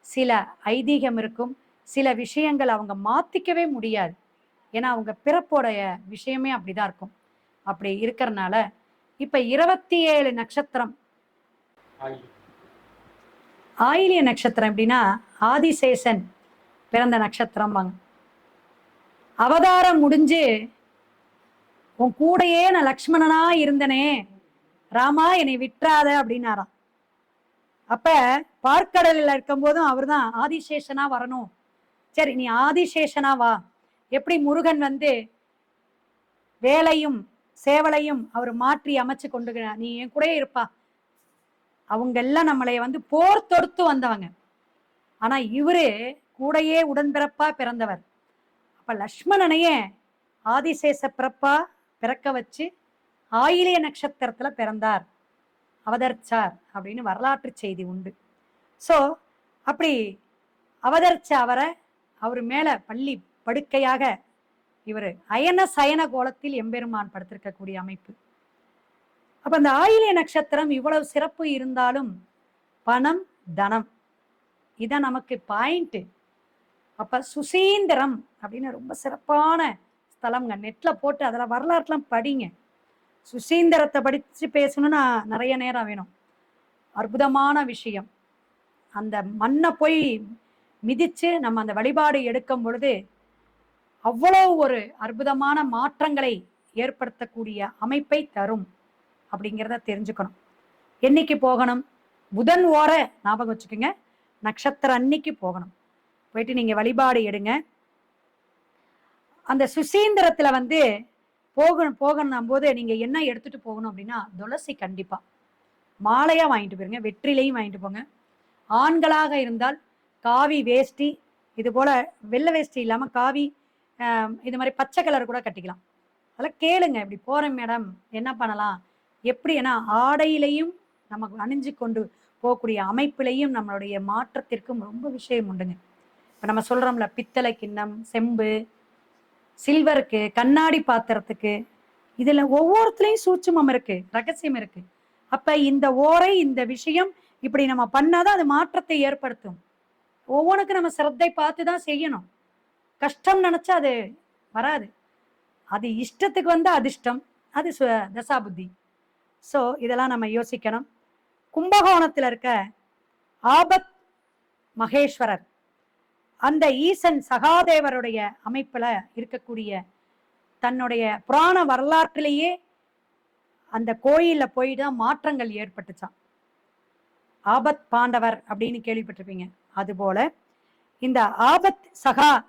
சில ஐதீகம் இருக்கும் சில விஷயங்கள் அவங்க மாத்திக்கவே முடியாது. ஏன்னா அவங்க பிறப்போடைய விஷயமே அப்படிதான் இருக்கும். அப்படி இருக்கிறனால இப்ப இருபத்தி ஏழு நட்சத்திரம். ஆயிலிய நட்சத்திரம் எப்படின்னா ஆதிசேஷன் பிறந்த நட்சத்திரம் வாங்க. அவதாரம் முடிஞ்சு உன் கூடையே நான் லக்ஷ்மணனா இருந்தனே ராமா என்னை விட்டுறாத அப்படின்னாராம். அப்ப பார்க்கடலில் இருக்கும்போதும் அவர்தான் ஆதிசேஷனா வரணும். சரி நீ ஆதிசேஷனா வா. எப்படி முருகன் வந்து வேலையும் சேவலையும் அவர் மாற்றி அமைச்சு கொண்டு நீ என் கூடயே இருப்பா. அவங்க எல்லாம் நம்மளைய வந்து போர் தொடுத்து வந்தவங்க. ஆனா இவரு கூடையே உடன்பிறப்பா பிறந்தவர். அப்ப லக்ஷ்மணனையே ஆதிசேஷ பிறப்பா பிறக்க வச்சு ஆயிலிய நட்சத்திரத்துல பிறந்தார். அவதரிச்சார் அப்படின்னு வரலாற்று செய்தி உண்டு. ஸோ அப்படி அவதரிச்ச அவரை அவர் மேலே பள்ளி படுக்கையாக இவர் அயன சயன கோலத்தில் எம்பெருமான் படுத்திருக்கக்கூடிய அமைப்பு. அப்ப அந்த ஆயிலிய நட்சத்திரம் இவ்வளவு சிறப்பு இருந்தாலும் பணம் தனம். இதான் நமக்கு பாயிண்ட் அப்ப சுசீந்திரம் அப்படின்னு ரொம்ப சிறப்பான ஸ்தலம்ங்க நெட்ல போட்டு அதில் வரலாற்றுலாம் படிங்க. சுசீந்திரத்தை படிச்சு பேசணும்னா நிறைய நேரம் வேணும். அற்புதமான விஷயம். அந்த மண்ணை போய் மிதிச்சு நம்ம அந்த வழிபாடு எடுக்கும் பொழுது அவ்வளோ ஒரு அற்புதமான மாற்றங்களை ஏற்படுத்தக்கூடிய அமைப்பை தரும் அப்படிங்கிறத தெரிஞ்சுக்கணும். என்னைக்கு போகணும்? புதன் ஓர ஞாபகம் வச்சுக்கோங்க. நட்சத்திரம் அன்னைக்கு போகணும். போயிட்டு நீங்கள் வழிபாடு எடுங்க. அந்த சுசீந்திரத்தில் வந்து போகணும் போகணும் போது நீங்கள் என்ன எடுத்துகிட்டு போகணும் அப்படின்னா துளசி கண்டிப்பாக மாலையாக வாங்கிட்டு போயிருங்க. வெற்றிலையும் வாங்கிட்டு போங்க. ஆண்களாக இருந்தால் காவி வேஷ்டி இது போல வெள்ளை வேஷ்டி இல்லாம காவி இது மாதிரி பச்சை கலர் கூட கட்டிக்கலாம். அதெல்லாம் கேளுங்க இப்படி போகிறேன் மேடம் என்ன பண்ணலாம்? எப்படி ஏன்னா ஆடையிலையும் நமக்கு அணிஞ்சு கொண்டு போகக்கூடிய அமைப்பிலையும் நம்மளுடைய மாற்றத்திற்கும் ரொம்ப விஷயம் உண்டுங்க. இப்போ நம்ம சொல்றோம்ல பித்தளை கிண்ணம் செம்பு சில்வருக்கு கண்ணாடி பாத்திரத்துக்கு இதுல ஒவ்வொருத்திலையும் சூட்சமம் இருக்கு ரகசியம் இருக்கு. அப்ப இந்த ஓரை இந்த விஷயம் இப்படி நம்ம பண்ணாதான் அது மாற்றத்தை ஏற்படுத்தும். ஒவ்வொன்றுக்கும் நம்ம சிரத்தை பார்த்து தான் செய்யணும். கஷ்டம் நினைச்சா அது வராது. அது இஷ்டத்துக்கு வந்தா அதிர்ஷ்டம் அது சு- தசாபுத்தி. ஸோ இதெல்லாம் நம்ம யோசிக்கணும். கும்பகோணத்தில் இருக்க ஆபத் மகேஸ்வரர் அந்த ஈசன் சகாதேவருடைய அமைப்பில் இருக்கக்கூடிய தன்னுடைய புராண வரலாற்றிலேயே அந்த கோயிலில் போய் தான் மாற்றங்கள் ஏற்பட்டுச்சான் ஆபத் பாண்டவர் அப்படின்னு கேள்விப்பட்டிருப்பீங்க. அதுபோல இந்த ஆபத் சகா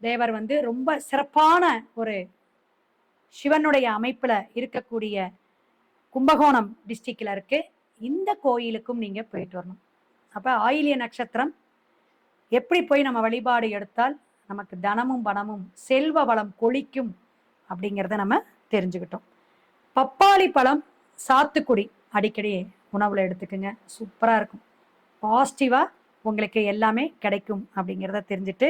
தேவர் வந்து ரொம்ப சிறப்பான ஒரு சிவனுடைய அமைப்புல இருக்கக்கூடிய கும்பகோணம் டிஸ்ட்ரிக்ட்ல இருக்கு. இந்த கோயிலுக்கும் நீங்க போயிட்டு வரணும். அப்ப ஆயிலிய நட்சத்திரம் எப்படி போய் நம்ம வழிபாடு எடுத்தால் நமக்கு தனமும் பணமும் செல்வ வளம் கொளிக்கும் அப்படிங்கிறத நம்ம தெரிஞ்சுக்கிட்டோம். பப்பாளி பழம் சாத்துக்குடி அடிக்கடி உணவுல எடுத்துக்கோங்க. சூப்பரா இருக்கும். பாசிட்டிவா உங்களுக்கு எல்லாமே கிடைக்கும் அப்படிங்கிறத தெரிஞ்சுட்டு